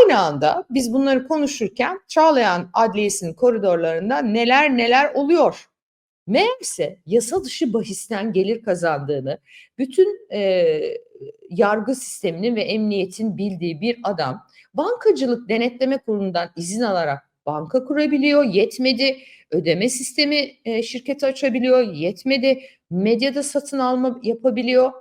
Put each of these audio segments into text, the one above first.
aynı anda biz bunları konuşurken Çağlayan Adliyesi'nin koridorlarında neler neler oluyor. Meğerse yasa dışı bahisten gelir kazandığını bütün e, yargı sisteminin ve emniyetin bildiği bir adam bankacılık denetleme kurulundan izin alarak banka kurabiliyor. Yetmedi ödeme sistemi e, şirketi açabiliyor. Yetmedi medyada satın alma yapabiliyor.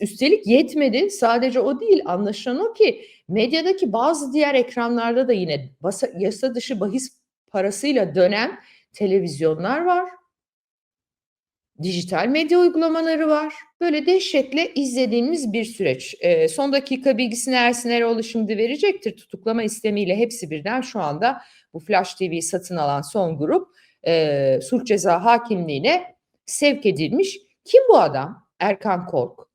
Üstelik yetmedi sadece o değil anlaşılan o ki medyadaki bazı diğer ekranlarda da yine basa, yasa dışı bahis parasıyla dönen televizyonlar var. Dijital medya uygulamaları var. Böyle dehşetle izlediğimiz bir süreç. E, son dakika bilgisini Ersin Eroğlu şimdi verecektir. Tutuklama istemiyle hepsi birden şu anda bu Flash TV'yi satın alan son grup e, sulh ceza hakimliğine sevk edilmiş. Kim bu adam? Erkan Kork.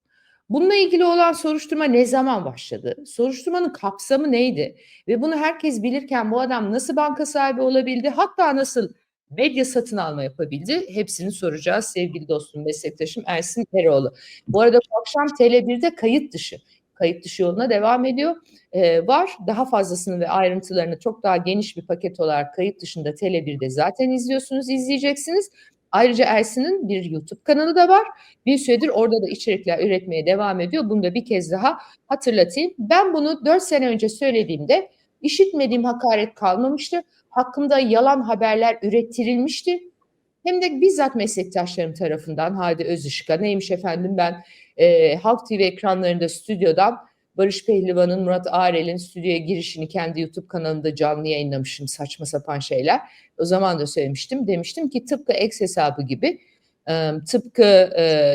Bununla ilgili olan soruşturma ne zaman başladı? Soruşturmanın kapsamı neydi? Ve bunu herkes bilirken bu adam nasıl banka sahibi olabildi? Hatta nasıl medya satın alma yapabildi? Hepsini soracağız sevgili dostum, meslektaşım Ersin Eroğlu. Bu arada bu akşam Tele1'de kayıt dışı. Kayıt dışı yoluna devam ediyor. Ee, var. Daha fazlasını ve ayrıntılarını çok daha geniş bir paket olarak kayıt dışında Tele1'de zaten izliyorsunuz, izleyeceksiniz. Ayrıca Ersin'in bir YouTube kanalı da var. Bir süredir orada da içerikler üretmeye devam ediyor. Bunu da bir kez daha hatırlatayım. Ben bunu 4 sene önce söylediğimde işitmediğim hakaret kalmamıştı. Hakkımda yalan haberler ürettirilmişti. Hem de bizzat meslektaşlarım tarafından Hadi Özışık'a neymiş efendim ben e, Halk TV ekranlarında stüdyodan Barış Pehlivan'ın Murat Arel'in stüdyoya girişini kendi YouTube kanalında canlı yayınlamışım saçma sapan şeyler. O zaman da söylemiştim. Demiştim ki tıpkı X hesabı gibi tıpkı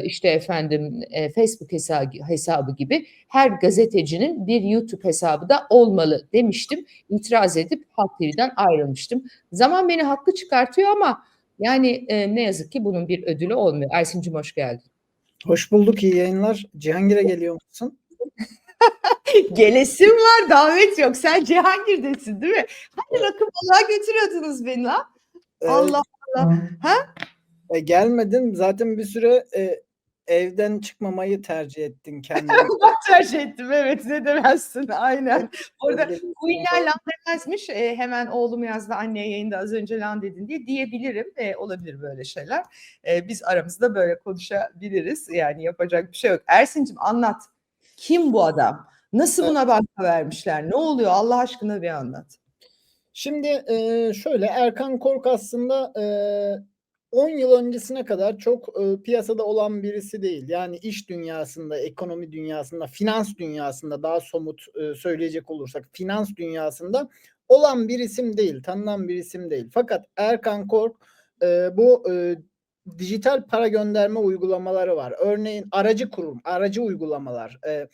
işte efendim Facebook hesabı, hesabı gibi her gazetecinin bir YouTube hesabı da olmalı demiştim. İtiraz edip Halk TV'den ayrılmıştım. Zaman beni haklı çıkartıyor ama yani ne yazık ki bunun bir ödülü olmuyor. Ersin'cim hoş geldin. Hoş bulduk, iyi yayınlar. Cihangir'e geliyor musun? Gelesim var, davet yok. Sen Cihangir'desin değil mi? Hani rakı balığa götürüyordunuz beni la. Ee, Allah Allah. Ha? E, gelmedin. Zaten bir süre e, evden çıkmamayı tercih ettin kendin. ben tercih ettim evet ne demezsin aynen. Orada Queen'ler lan demezmiş. E, hemen oğlum yazdı anneye yayında az önce lan dedin diye diyebilirim. E, olabilir böyle şeyler. E, biz aramızda böyle konuşabiliriz. Yani yapacak bir şey yok. Ersin'cim anlat. Kim bu adam? Nasıl buna banka vermişler? Ne oluyor Allah aşkına bir anlat. Şimdi e, şöyle Erkan Kork aslında e, 10 yıl öncesine kadar çok e, piyasada olan birisi değil. Yani iş dünyasında, ekonomi dünyasında, finans dünyasında daha somut e, söyleyecek olursak finans dünyasında olan bir isim değil, tanınan bir isim değil. Fakat Erkan Kork e, bu e, dijital para gönderme uygulamaları var. Örneğin aracı kurum, aracı uygulamalar. E,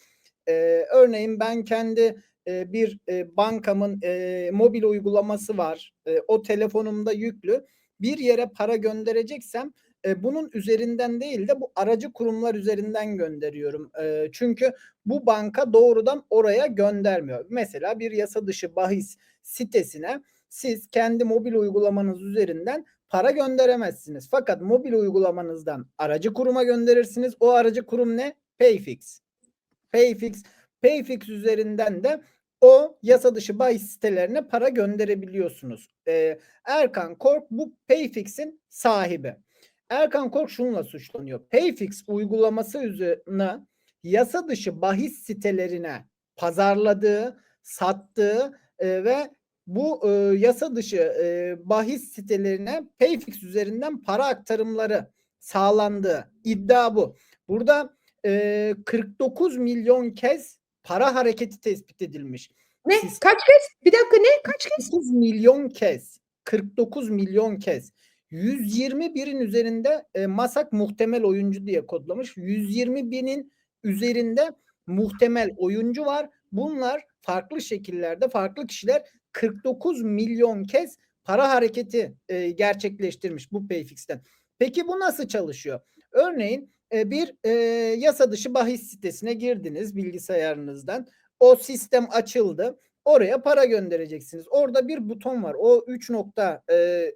e, örneğin ben kendi e, bir e, bankamın e, mobil uygulaması var. E, o telefonumda yüklü. Bir yere para göndereceksem e, bunun üzerinden değil de bu aracı kurumlar üzerinden gönderiyorum. E, çünkü bu banka doğrudan oraya göndermiyor. Mesela bir yasa dışı bahis sitesine siz kendi mobil uygulamanız üzerinden para gönderemezsiniz. Fakat mobil uygulamanızdan aracı kuruma gönderirsiniz. O aracı kurum ne? Payfix. Payfix Payfix üzerinden de o yasa dışı bahis sitelerine para gönderebiliyorsunuz. Ee, Erkan Kork bu Payfix'in sahibi. Erkan Kork şunla suçlanıyor. Payfix uygulaması üzerine yasa dışı bahis sitelerine pazarladığı, sattığı e, ve bu e, yasa dışı e, bahis sitelerine Payfix üzerinden para aktarımları sağlandığı iddia bu. Burada e, 49 milyon kez para hareketi tespit edilmiş. Ne? Siz- Kaç kez? Bir dakika ne? Kaç kez? 49 milyon kez. 49 milyon kez. 120 üzerinde e, Masak muhtemel oyuncu diye kodlamış. 120 binin üzerinde muhtemel oyuncu var. Bunlar farklı şekillerde farklı kişiler 49 milyon kez para hareketi e, gerçekleştirmiş bu Payfix'ten. Peki bu nasıl çalışıyor? Örneğin e, bir e, yasa dışı bahis sitesine girdiniz bilgisayarınızdan. O sistem açıldı. Oraya para göndereceksiniz. Orada bir buton var. O 3 nokta e,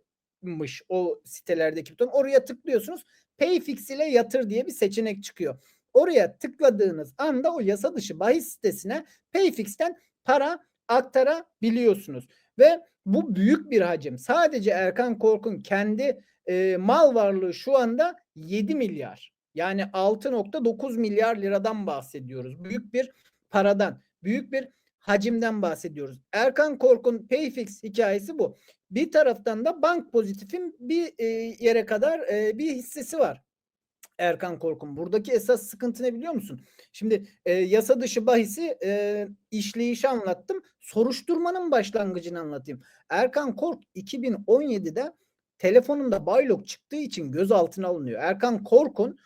mış o sitelerdeki buton. Oraya tıklıyorsunuz. Payfix ile yatır diye bir seçenek çıkıyor. Oraya tıkladığınız anda o yasa dışı bahis sitesine Payfix'ten para aktarabiliyorsunuz. Ve bu büyük bir hacim. Sadece Erkan Kork'un kendi e, mal varlığı şu anda 7 milyar. Yani 6.9 milyar liradan bahsediyoruz. Büyük bir paradan, büyük bir hacimden bahsediyoruz. Erkan Kork'un Payfix hikayesi bu. Bir taraftan da bank pozitifin bir e, yere kadar e, bir hissesi var. Erkan Kork'un. Buradaki esas sıkıntı ne biliyor musun? Şimdi e, yasa dışı bahisi e, işleyişi anlattım. Soruşturmanın başlangıcını anlatayım. Erkan Kork 2017'de telefonunda baylok çıktığı için gözaltına alınıyor. Erkan Kork'un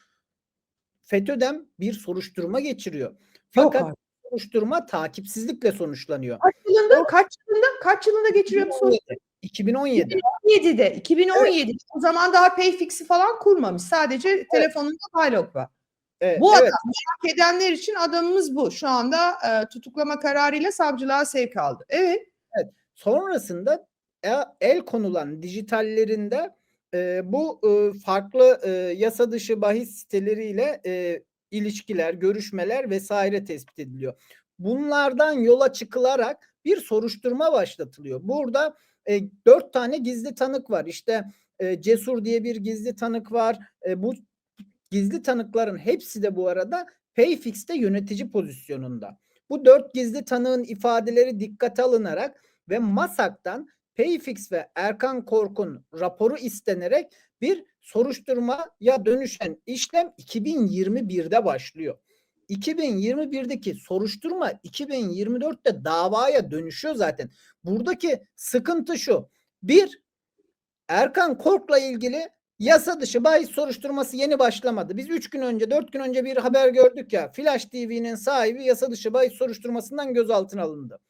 FETÖ'den bir soruşturma geçiriyor. Fakat soruşturma takipsizlikle sonuçlanıyor. Kaç yılında? Kaç yılında? Kaç yılında geçiriyor bu soru? 2017. 2017'de. 2017. O zaman daha Payfix'i falan kurmamış. Sadece telefonunda Pilot var. Evet, Bu evet. adam merak edenler için adamımız bu. Şu anda e, tutuklama kararıyla savcılığa sevk aldı. Evet. Sonrasında e- el konulan dijitallerinde e, bu e, farklı e, yasa dışı bahis siteleriyle e, ilişkiler, görüşmeler vesaire tespit ediliyor. Bunlardan yola çıkılarak bir soruşturma başlatılıyor. Burada e, dört tane gizli tanık var. İşte e, Cesur diye bir gizli tanık var. E, bu gizli tanıkların hepsi de bu arada Payfix'te yönetici pozisyonunda. Bu dört gizli tanığın ifadeleri dikkate alınarak ve MASAK'tan Payfix ve Erkan Kork'un raporu istenerek bir soruşturmaya dönüşen işlem 2021'de başlıyor. 2021'deki soruşturma 2024'te davaya dönüşüyor zaten. Buradaki sıkıntı şu. Bir, Erkan Kork'la ilgili yasa dışı bahis soruşturması yeni başlamadı. Biz 3 gün önce 4 gün önce bir haber gördük ya. Flash TV'nin sahibi yasa dışı bahis soruşturmasından gözaltına alındı.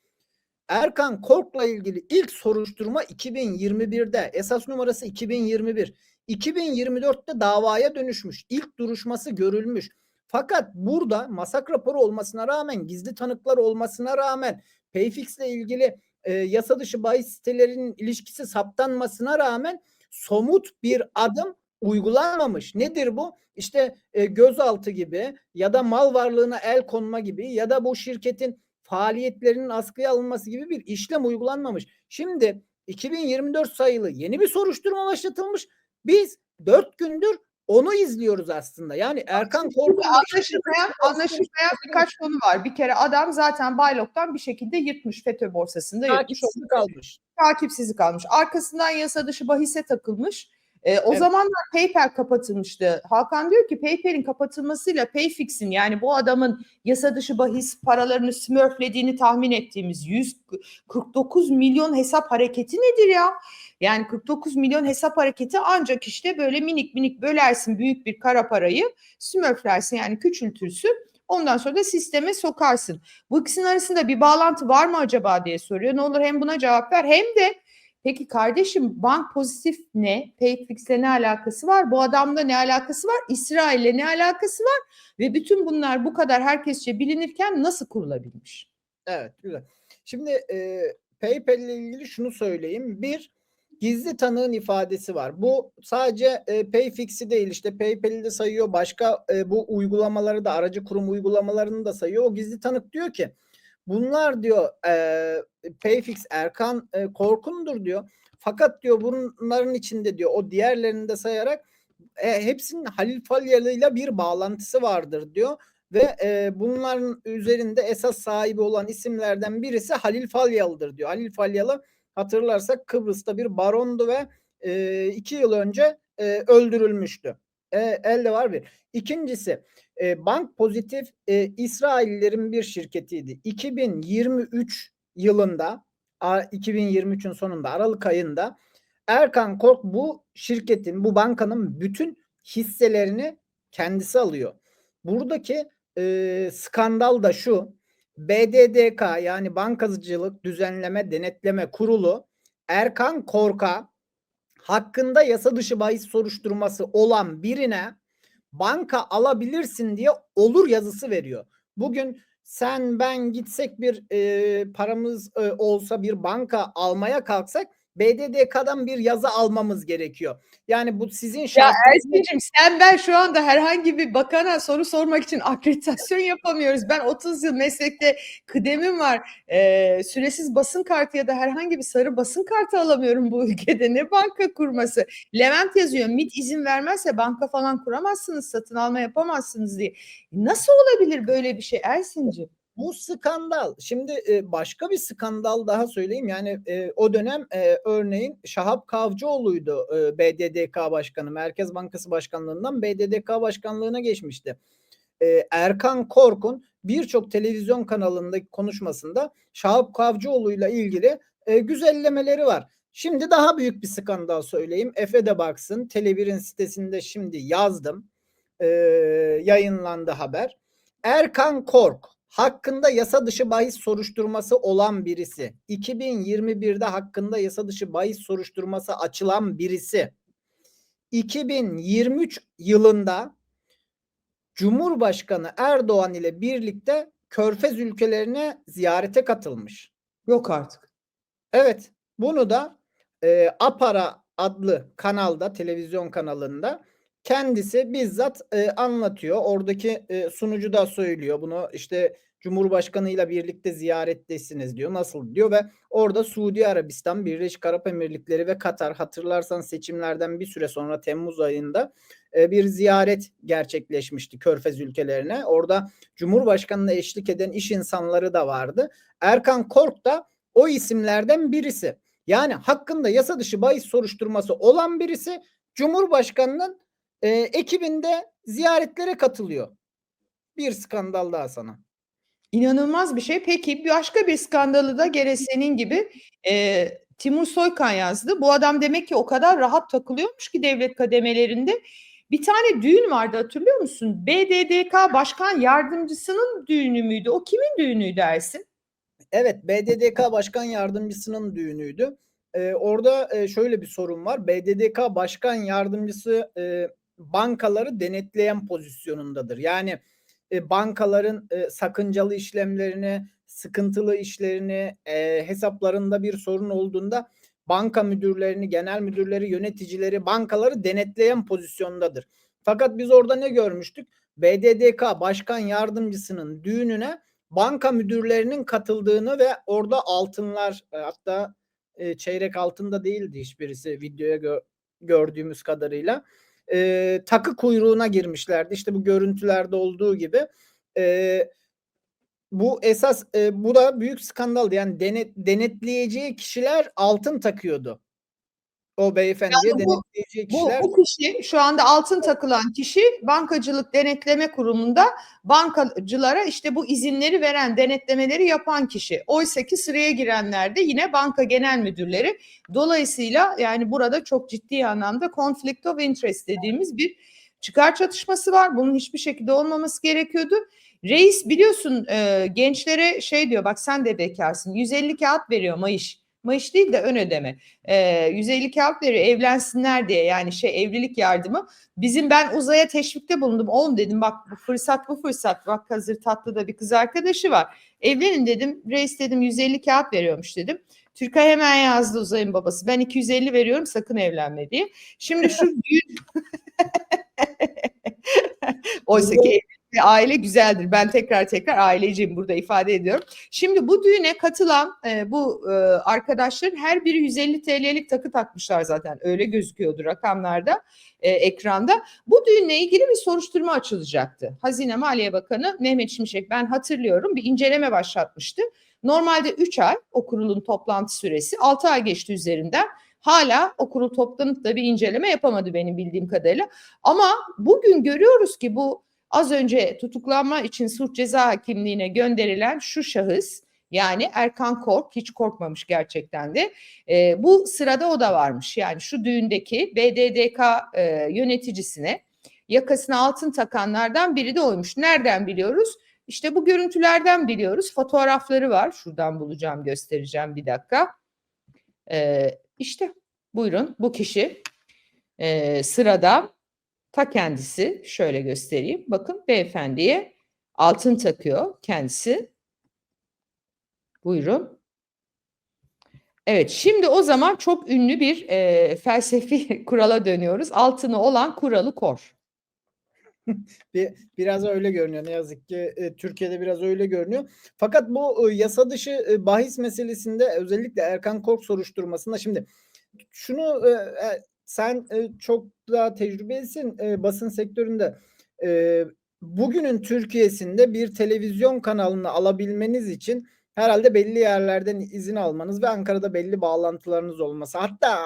Erkan Kork'la ilgili ilk soruşturma 2021'de. Esas numarası 2021. 2024'te davaya dönüşmüş. İlk duruşması görülmüş. Fakat burada masak raporu olmasına rağmen, gizli tanıklar olmasına rağmen, Payfix'le ilgili e, yasa dışı bahis sitelerinin ilişkisi saptanmasına rağmen somut bir adım uygulanmamış. Nedir bu? İşte e, gözaltı gibi ya da mal varlığına el konma gibi ya da bu şirketin faaliyetlerinin askıya alınması gibi bir işlem uygulanmamış. Şimdi 2024 sayılı yeni bir soruşturma başlatılmış. Biz dört gündür onu izliyoruz aslında. Yani Erkan Korkut Anlaşılmayan, anlaşılmayan birkaç konu var. Bir kere adam zaten Baylok'tan bir şekilde yırtmış FETÖ borsasında yırtmış. takipsiz kalmış. takipsizlik kalmış. Arkasından yasa dışı bahise takılmış. E, o Evet. zamanlar PayPal kapatılmıştı. Hakan diyor ki PayPal'in kapatılmasıyla Payfix'in yani bu adamın yasa dışı bahis paralarını smurflediğini tahmin ettiğimiz 149 milyon hesap hareketi nedir ya? Yani 49 milyon hesap hareketi ancak işte böyle minik minik bölersin büyük bir kara parayı smurflersin yani küçültürsün. Ondan sonra da sisteme sokarsın. Bu ikisinin arasında bir bağlantı var mı acaba diye soruyor. Ne olur hem buna cevap ver hem de peki kardeşim bank pozitif ne? Payfix'le ne alakası var? Bu adamla ne alakası var? İsrail'le ne alakası var? Ve bütün bunlar bu kadar herkesçe bilinirken nasıl kurulabilmiş? Evet güzel. Şimdi e, PayPal ile ilgili şunu söyleyeyim. Bir gizli tanığın ifadesi var. Bu sadece e, Payfix'i değil işte PayPal'i de sayıyor. Başka e, bu uygulamaları da aracı kurum uygulamalarını da sayıyor. O gizli tanık diyor ki bunlar diyor e, Payfix Erkan e, Korkun'dur diyor. Fakat diyor bunların içinde diyor o diğerlerini de sayarak e, hepsinin Halil Falyalı ile bir bağlantısı vardır diyor ve e, bunların üzerinde esas sahibi olan isimlerden birisi Halil Falyalı'dır diyor. Halil Falyalı hatırlarsak Kıbrıs'ta bir barondu ve e, iki yıl önce e, öldürülmüştü. E, elde var bir. İkincisi e, Bank Pozitif e, İsraillerin bir şirketiydi. 2023 yılında a- 2023'ün sonunda Aralık ayında Erkan Kork bu şirketin, bu bankanın bütün hisselerini kendisi alıyor. Buradaki e, skandal da şu. BDDK yani Bankacılık Düzenleme Denetleme Kurulu Erkan Kork'a hakkında yasa dışı bahis soruşturması olan birine banka alabilirsin diye olur yazısı veriyor. Bugün sen ben gitsek bir e, paramız e, olsa bir banka almaya kalksak BDDK'dan bir yazı almamız gerekiyor. Yani bu sizin Ya şartınız Ersin'cim sen ben şu anda herhangi bir bakana soru sormak için akreditasyon yapamıyoruz. Ben 30 yıl meslekte kıdemim var. Ee, süresiz basın kartı ya da herhangi bir sarı basın kartı alamıyorum bu ülkede. Ne banka kurması? Levent yazıyor MIT izin vermezse banka falan kuramazsınız, satın alma yapamazsınız diye. Nasıl olabilir böyle bir şey Ersin'cim? Bu skandal. Şimdi e, başka bir skandal daha söyleyeyim. Yani e, o dönem e, örneğin Şahap Kavcıoğlu'ydu e, BDDK Başkanı. Merkez Bankası Başkanlığından BDDK Başkanlığına geçmişti. E, Erkan Kork'un birçok televizyon kanalındaki konuşmasında Şahap Kavcıoğlu'yla ilgili e, güzellemeleri var. Şimdi daha büyük bir skandal söyleyeyim. Efe de baksın. Tele1'in sitesinde şimdi yazdım. E, yayınlandı haber. Erkan Kork hakkında yasa dışı bahis soruşturması olan birisi. 2021'de hakkında yasa dışı bahis soruşturması açılan birisi. 2023 yılında Cumhurbaşkanı Erdoğan ile birlikte Körfez ülkelerine ziyarete katılmış. Yok artık. Evet, bunu da e, Apara adlı kanalda, televizyon kanalında kendisi bizzat e, anlatıyor. Oradaki e, sunucu da söylüyor bunu. İşte Cumhurbaşkanı ile birlikte ziyarettesiniz diyor. Nasıl diyor ve orada Suudi Arabistan, Birleşik Arap Emirlikleri ve Katar hatırlarsan seçimlerden bir süre sonra Temmuz ayında e, bir ziyaret gerçekleşmişti Körfez ülkelerine. Orada Cumhurbaşkanı'na eşlik eden iş insanları da vardı. Erkan Kork da o isimlerden birisi. Yani hakkında yasa dışı bahis soruşturması olan birisi Cumhurbaşkanı'nın e, ekibinde ziyaretlere katılıyor. Bir skandal daha sana. İnanılmaz bir şey. Peki bir başka bir skandalı da gene senin gibi e, Timur Soykan yazdı. Bu adam demek ki o kadar rahat takılıyormuş ki devlet kademelerinde. Bir tane düğün vardı hatırlıyor musun? BDDK Başkan Yardımcısının düğünü müydü? O kimin düğünüydü dersin? Evet BDDK Başkan Yardımcısının düğünüydü. Ee, orada e, şöyle bir sorun var. BDDK Başkan Yardımcısı e, bankaları denetleyen pozisyonundadır. Yani e, bankaların e, sakıncalı işlemlerini, sıkıntılı işlerini, e, hesaplarında bir sorun olduğunda banka müdürlerini, genel müdürleri, yöneticileri, bankaları denetleyen pozisyondadır. Fakat biz orada ne görmüştük? BDDK Başkan Yardımcısının düğününe banka müdürlerinin katıldığını ve orada altınlar e, hatta e, çeyrek altında değildi hiçbirisi videoya gö- gördüğümüz kadarıyla e, takı kuyruğuna girmişlerdi. İşte bu görüntülerde olduğu gibi. E, bu esas e, bu da büyük skandaldı. Yani denet, denetleyeceği kişiler altın takıyordu. O beyefendiye Yani bu- denetleyeceği Bu, kişiler bu kişi şu anda altın takılan kişi bankacılık denetleme kurumunda bankacılara işte bu izinleri veren denetlemeleri yapan kişi. Oysa ki sıraya girenler de yine banka genel müdürleri. Dolayısıyla yani burada çok ciddi anlamda conflict of interest dediğimiz bir çıkar çatışması var. Bunun hiçbir şekilde olmaması gerekiyordu. Reis biliyorsun e, gençlere şey diyor bak sen de bekarsın 150 kağıt veriyor Mayış. Mayış değil de ön ödeme. E, 150 kağıt veriyor evlensinler diye yani şey evlilik yardımı. Bizim ben uzaya teşvikte bulundum. Oğlum dedim bak bu fırsat bu fırsat. Bak hazır tatlı da bir kız arkadaşı var. Evlenin dedim. Reis dedim 150 kağıt veriyormuş dedim. Türkay hemen yazdı uzayın babası. Ben 250 veriyorum sakın evlenme diye. Şimdi şu düğün... Oysa ki aile güzeldir. Ben tekrar tekrar aileciyim burada ifade ediyorum. Şimdi bu düğüne katılan e, bu e, arkadaşların her biri 150 TL'lik takı takmışlar zaten. Öyle gözüküyordu rakamlarda, e, ekranda. Bu düğünle ilgili bir soruşturma açılacaktı. Hazine Maliye Bakanı Mehmet Şimşek ben hatırlıyorum bir inceleme başlatmıştı. Normalde 3 ay o kurulun toplantı süresi 6 ay geçti üzerinden. Hala o kurul toplanıp da bir inceleme yapamadı benim bildiğim kadarıyla. Ama bugün görüyoruz ki bu az önce tutuklanma için suç ceza hakimliğine gönderilen şu şahıs yani Erkan Kork hiç korkmamış gerçekten de. E, bu sırada o da varmış. Yani şu düğündeki BDDK e, yöneticisine yakasına altın takanlardan biri de oymuş. Nereden biliyoruz? İşte bu görüntülerden biliyoruz. Fotoğrafları var. Şuradan bulacağım, göstereceğim bir dakika. E, işte buyurun bu kişi e, sırada ta kendisi şöyle göstereyim. Bakın beyefendiye altın takıyor kendisi. Buyurun. Evet, şimdi o zaman çok ünlü bir e, felsefi kurala dönüyoruz. Altını olan kuralı kor. Bir, biraz öyle görünüyor ne yazık ki e, Türkiye'de biraz öyle görünüyor. Fakat bu e, yasa dışı e, bahis meselesinde özellikle Erkan Kork soruşturmasında şimdi şunu e, e, sen e, çok daha tecrübelisin e, basın sektöründe. E, bugünün Türkiye'sinde bir televizyon kanalını alabilmeniz için herhalde belli yerlerden izin almanız ve Ankara'da belli bağlantılarınız olması. Hatta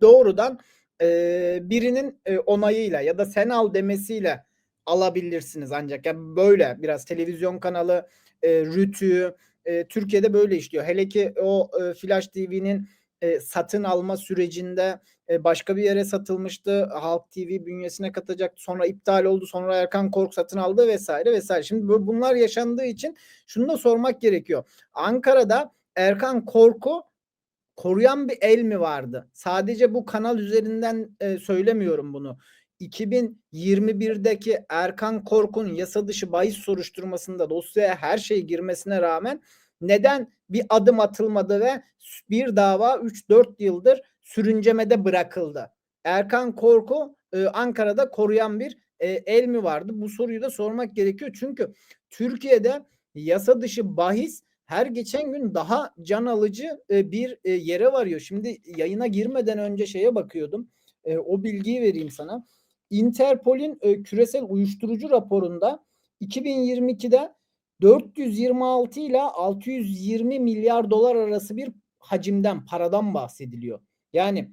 doğrudan e, birinin e, onayıyla ya da sen al demesiyle alabilirsiniz ancak. Yani böyle biraz televizyon kanalı, e, rütü, e, Türkiye'de böyle işliyor. Hele ki o e, Flash TV'nin e, satın alma sürecinde e, başka bir yere satılmıştı. Halk TV bünyesine katacaktı. Sonra iptal oldu. Sonra Erkan Kork satın aldı vesaire vesaire. Şimdi bu- bunlar yaşandığı için şunu da sormak gerekiyor. Ankara'da Erkan Kork'u koruyan bir el mi vardı? Sadece bu kanal üzerinden e, söylemiyorum bunu. 2021'deki Erkan Kork'un yasa dışı bahis soruşturmasında dosyaya her şey girmesine rağmen neden bir adım atılmadı ve bir dava 3-4 yıldır sürüncemede bırakıldı? Erkan Kork'u e, Ankara'da koruyan bir e, el mi vardı? Bu soruyu da sormak gerekiyor. Çünkü Türkiye'de yasa dışı bahis her geçen gün daha can alıcı e, bir e, yere varıyor. Şimdi yayına girmeden önce şeye bakıyordum. E, o bilgiyi vereyim sana. Interpol'ün e, küresel uyuşturucu raporunda 2022'de 426 ile 620 milyar dolar arası bir hacimden, paradan bahsediliyor. Yani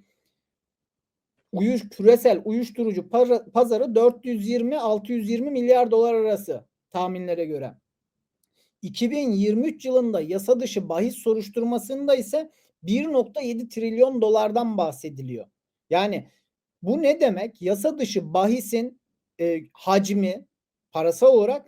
uyuş, küresel uyuşturucu para- pazarı 420-620 milyar dolar arası tahminlere göre. 2023 yılında yasa dışı bahis soruşturmasında ise 1.7 trilyon dolardan bahsediliyor. Yani bu ne demek? Yasa dışı bahisin e, hacmi parasal olarak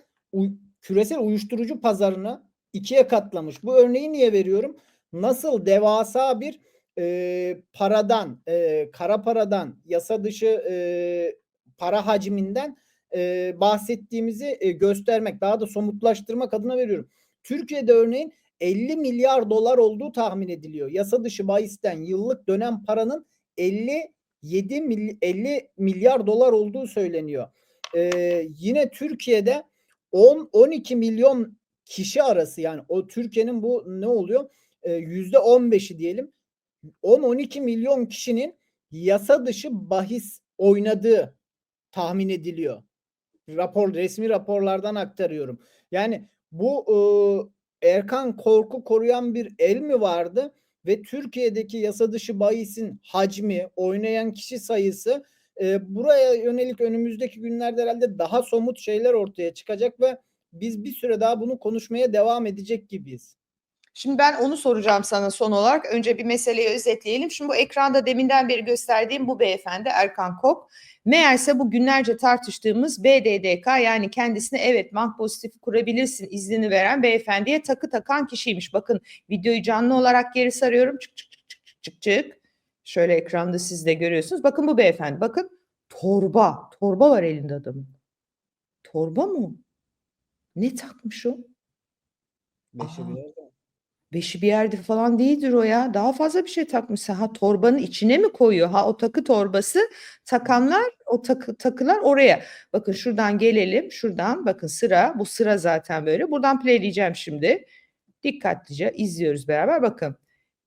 küresel uyuşturucu pazarını ikiye katlamış. Bu örneği niye veriyorum? Nasıl devasa bir e, paradan, e, kara paradan, yasa dışı e, para hacminden e, bahsettiğimizi e, göstermek, daha da somutlaştırmak adına veriyorum. Türkiye'de örneğin 50 milyar dolar olduğu tahmin ediliyor. Yasa dışı bahisten yıllık dönem paranın 57 mil- 50 milyar dolar olduğu söyleniyor. Ee, yine Türkiye'de 10 12 milyon kişi arası yani o Türkiye'nin bu ne oluyor? Ee, Yüzde 15'i diyelim. 10-12 milyon kişinin yasa dışı bahis oynadığı tahmin ediliyor. Rapor resmi raporlardan aktarıyorum. Yani bu e, Erkan Kork'u koruyan bir el mi vardı ve Türkiye'deki yasa dışı bahisin hacmi, oynayan kişi sayısı e, buraya yönelik önümüzdeki günlerde herhalde daha somut şeyler ortaya çıkacak ve biz bir süre daha bunu konuşmaya devam edecek gibiyiz. Şimdi ben onu soracağım sana son olarak. Önce bir meseleyi özetleyelim. Şimdi bu ekranda deminden beri gösterdiğim bu beyefendi Erkan Kok. Meğerse bu günlerce tartıştığımız BDDK yani kendisine evet mahpozitifi kurabilirsin iznini veren beyefendiye takı takan kişiymiş. Bakın videoyu canlı olarak geri sarıyorum. Çık çık çık çık çık çık. Şöyle ekranda siz de görüyorsunuz. Bakın bu beyefendi. Bakın torba. Torba var elinde adamın. Torba mı? Ne takmış o? Beşi Aha. bir yerde. Beşi bir yerde falan değildir o ya. Daha fazla bir şey takmış. Ha torbanın içine mi koyuyor? Ha o takı torbası takanlar o takı, takılar oraya. Bakın şuradan gelelim. Şuradan bakın sıra. Bu sıra zaten böyle. Buradan playleyeceğim şimdi. Dikkatlice izliyoruz beraber. Bakın.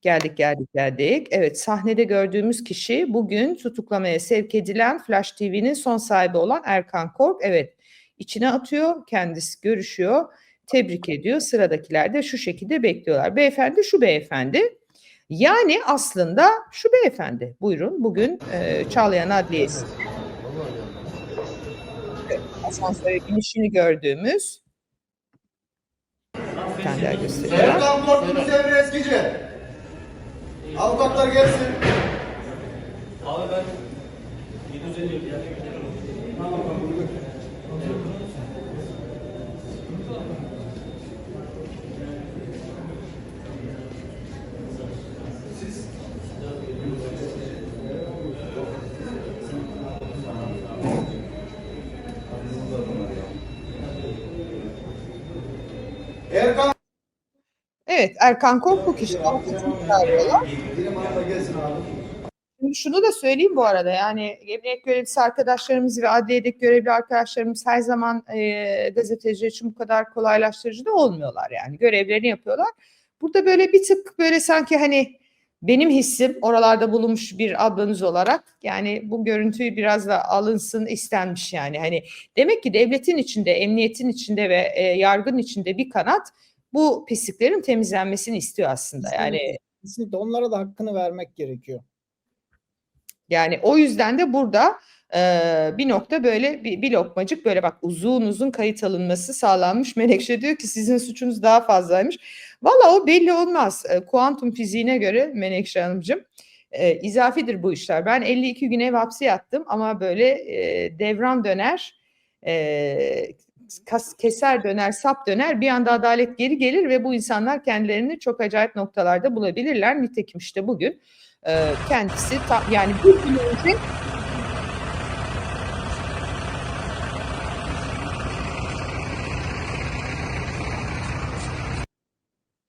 Geldik geldik geldik. Evet sahnede gördüğümüz kişi bugün tutuklamaya sevk edilen Flash TV'nin son sahibi olan Erkan Kork. Evet içine atıyor. Kendisi görüşüyor tebrik ediyor. Sıradakiler de şu şekilde bekliyorlar. Beyefendi şu beyefendi. Yani aslında şu beyefendi. Buyurun bugün e, Çağlayan Adliyesi. Evet, Asansöre inişini gördüğümüz bir tane daha Emre Eskici. Avukatlar gelsin. Erkan Evet Erkan Kork bu kişi avukatını çağırıyorlar. Benim araba gelsin abi. Şimdi şunu da söyleyeyim bu arada yani emniyet görevlisi arkadaşlarımız ve adliyedeki görevli arkadaşlarımız her zaman e, gazeteciler için bu kadar kolaylaştırıcı da olmuyorlar yani görevlerini yapıyorlar. Burada böyle bir tık böyle sanki hani benim hissim oralarda bulunmuş bir ablanız olarak yani bu görüntüyü biraz da alınsın istenmiş yani hani demek ki devletin içinde emniyetin içinde ve e, yargının içinde bir kanat bu pisliklerin temizlenmesini istiyor aslında yani. Kesinlikle. Onlara da hakkını vermek gerekiyor. Yani o yüzden de burada eee, bir nokta böyle bir, bir lokmacık böyle bak uzun uzun kayıt alınması sağlanmış. Menekşe diyor ki sizin suçunuz daha fazlaymış. Valla o belli olmaz. E, kuantum fiziğine göre Menekşe Hanımcığım e, izafidir bu işler. Ben 52 gün ev hapsi yattım ama böyle e, devran döner, e, kas, keser döner, sap döner bir anda adalet geri gelir ve bu insanlar kendilerini çok acayip noktalarda bulabilirler. Nitekim işte bugün e, kendisi ta- yani bir gün önce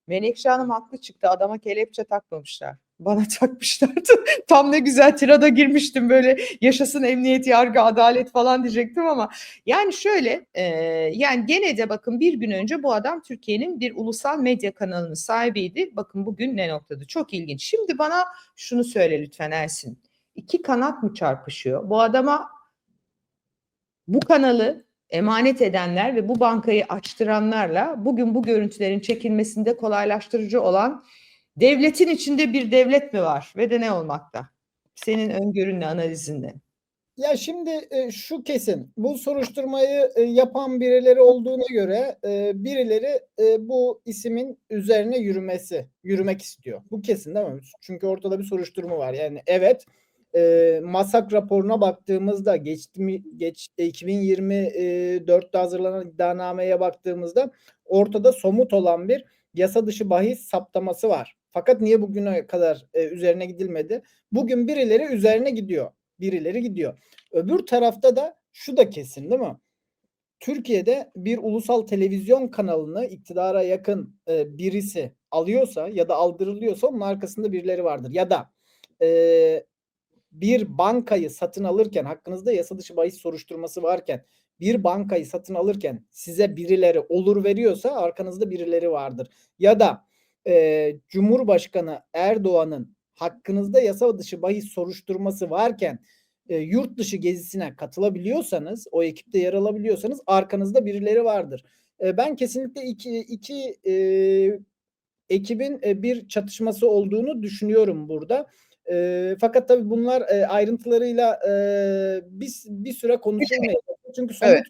Menekşe Hanım haklı çıktı. Adama kelepçe takmamışlar. Bana takmışlardı. Tam ne güzel tirada girmiştim böyle yaşasın emniyet, yargı, adalet falan diyecektim ama yani şöyle e, yani gene de bakın bir gün önce bu adam Türkiye'nin bir ulusal medya kanalının sahibiydi. Bakın bugün ne noktada çok ilginç. Şimdi bana şunu söyle lütfen Ersin. İki kanat mı çarpışıyor? Bu adama bu kanalı emanet edenler ve bu bankayı açtıranlarla bugün bu görüntülerin çekilmesinde kolaylaştırıcı olan devletin içinde bir devlet mi var ve de ne olmakta? Senin öngörünle, analizinle. Ya şimdi e, şu kesin bu soruşturmayı e, yapan birileri olduğuna göre e, birileri e, bu isimin üzerine yürümesi, yürümek istiyor. Bu kesin değil mi? Çünkü ortada bir soruşturma var. Yani evet e, MASAK raporuna baktığımızda geçti mi, geç 2024'te hazırlanan iddianameye baktığımızda ortada somut olan bir yasa dışı bahis saptaması var. Fakat niye bugüne kadar e, üzerine gidilmedi? Bugün birileri üzerine gidiyor. Birileri gidiyor. Öbür tarafta da şu da kesin değil mi? Türkiye'de bir ulusal televizyon kanalını iktidara yakın e, birisi alıyorsa ya da aldırılıyorsa onun arkasında birileri vardır. Ya da e, bir bankayı satın alırken hakkınızda yasa dışı bahis soruşturması varken bir bankayı satın alırken size birileri olur veriyorsa arkanızda birileri vardır. Ya da e, Cumhurbaşkanı Erdoğan'ın hakkınızda yasa dışı bahis soruşturması varken e, yurt dışı gezisine katılabiliyorsanız, o ekipte yer alabiliyorsanız arkanızda birileri vardır. E, ben kesinlikle iki, iki e, ekibin e, bir çatışması olduğunu düşünüyorum burada. E, fakat tabii bunlar e, ayrıntılarıyla e, bir, bir süre konuşulmayacak. Çünkü somut Evet.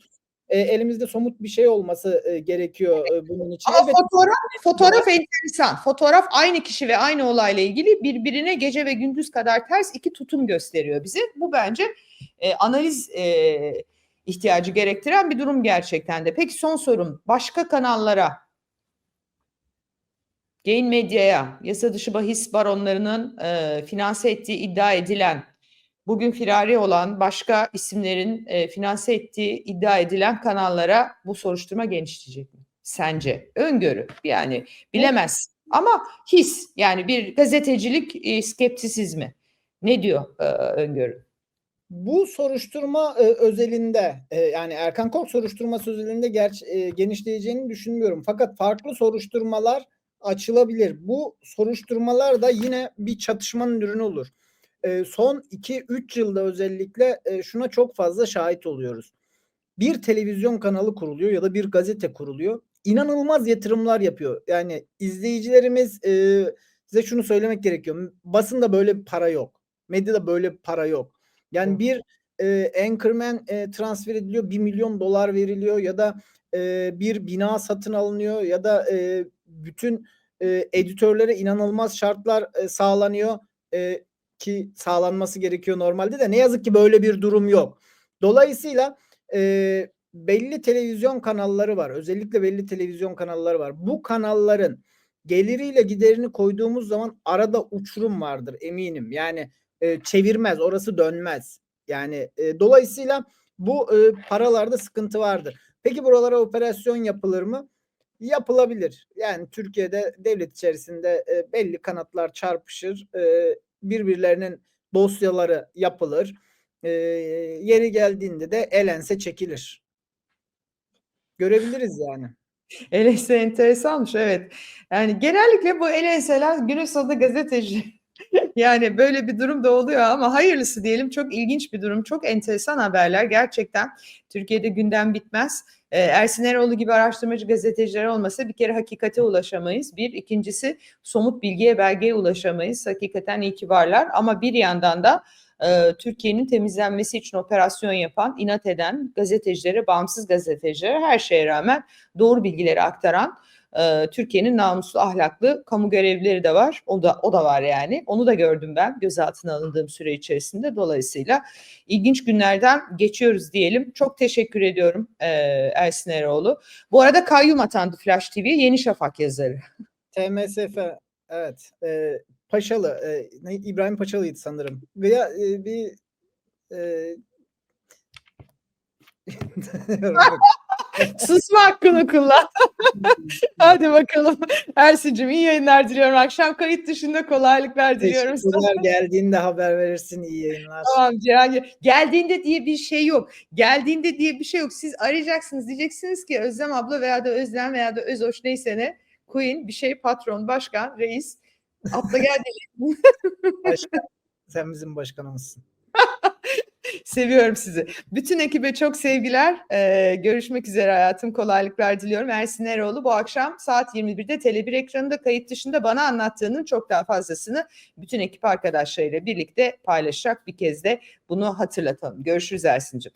E, elimizde somut bir şey olması e, gerekiyor e, bunun için. Ama Evet, fotoğraf, fotoğraf enteresan. Fotoğraf aynı kişi ve aynı olayla ilgili birbirine gece ve gündüz kadar ters iki tutum gösteriyor bize. Bu bence e, analiz e, ihtiyacı gerektiren bir durum gerçekten de. Peki son sorum. Başka kanallara, Gain Medya'ya, yasa dışı bahis baronlarının e, finanse ettiği iddia edilen, bugün firari olan başka isimlerin e, finanse ettiği iddia edilen kanallara bu soruşturma genişleyecek mi? Sence? Öngörü. Yani bilemez. Ama his yani bir gazetecilik e, skeptisizmi. Ne diyor e, öngörü? Bu soruşturma e, özelinde e, yani Erkan Kok soruşturması özelinde gerçi e, genişleyeceğini düşünmüyorum. Fakat farklı soruşturmalar açılabilir. Bu soruşturmalar da yine bir çatışmanın ürünü olur. E, son 2-3 yılda özellikle e, şuna çok fazla şahit oluyoruz. Bir televizyon kanalı kuruluyor ya da bir gazete kuruluyor. İnanılmaz yatırımlar yapıyor. Yani izleyicilerimiz e, size şunu söylemek gerekiyor. Basında böyle para yok. Medyada böyle para yok. Yani bir e, anchorman e, transfer ediliyor, 1 milyon dolar veriliyor ya da e, bir bina satın alınıyor ya da e, bütün e, editörlere inanılmaz şartlar e, sağlanıyor e, ki sağlanması gerekiyor normalde de ne yazık ki böyle bir durum yok. Dolayısıyla e, belli televizyon kanalları var. Özellikle belli televizyon kanalları var. Bu kanalların geliriyle giderini koyduğumuz zaman arada uçurum vardır eminim. Yani e, çevirmez, orası dönmez. Yani e, dolayısıyla bu e, paralarda sıkıntı vardır. Peki buralara operasyon yapılır mı? yapılabilir. Yani Türkiye'de devlet içerisinde e, belli kanatlar çarpışır. e, birbirlerinin dosyaları yapılır. E, yeri geldiğinde de elense çekilir. Görebiliriz yani. Elense enteresanmış evet. Yani genellikle bu elenseler günün sonunda gazeteci. yani böyle bir durum da oluyor ama hayırlısı diyelim. Çok ilginç bir durum. Çok enteresan haberler. Gerçekten Türkiye'de gündem bitmez. Ee, Ersin Eroğlu gibi araştırmacı gazeteciler olmasa bir kere hakikate ulaşamayız. Bir, ikincisi somut bilgiye, belgeye ulaşamayız. Hakikaten iyi ki varlar. Ama bir yandan da e, Türkiye'nin temizlenmesi için operasyon yapan, inat eden gazetecilere, bağımsız gazetecilere her şeye rağmen doğru bilgileri aktaran e, Türkiye'nin namuslu, ahlaklı kamu görevlileri de var. O da o da var yani. Onu da gördüm ben gözaltına alındığım süre içerisinde. Dolayısıyla ilginç günlerden geçiyoruz diyelim. Çok teşekkür ediyorum e, Ersin Eroğlu. Bu arada kayyum atandı Flash TV'ye Yeni Şafak yazarı. TMSF evet. E, Paşalı e, İbrahim Paşalı'ydı sanırım. Veya e, bir e, Susma hakkını kullan. Hadi bakalım. Ersin'cim iyi yayınlar diliyorum. Akşam kayıt dışında kolaylıklar diliyorum. sana. Geldiğinde haber verirsin. iyi yayınlar. Tamam Cihangir. Geldiğinde diye bir şey yok. Geldiğinde diye bir şey yok. Siz arayacaksınız. Diyeceksiniz ki Özlem abla veya da Özlem veya da Özoş neyse ne. Queen bir şey patron, başkan, reis. Atla gel. Başkan, sen bizim başkanımızsın. Seviyorum sizi. Bütün ekibe çok sevgiler. Ee, görüşmek üzere hayatım. Kolaylıklar diliyorum. Ersin Eroğlu bu akşam saat 21'de Tele1 ekranında kayıt dışında bana anlattığının çok daha fazlasını bütün ekip arkadaşlarıyla birlikte paylaşacak bir kez de bunu hatırlatalım. Görüşürüz Ersin'cim.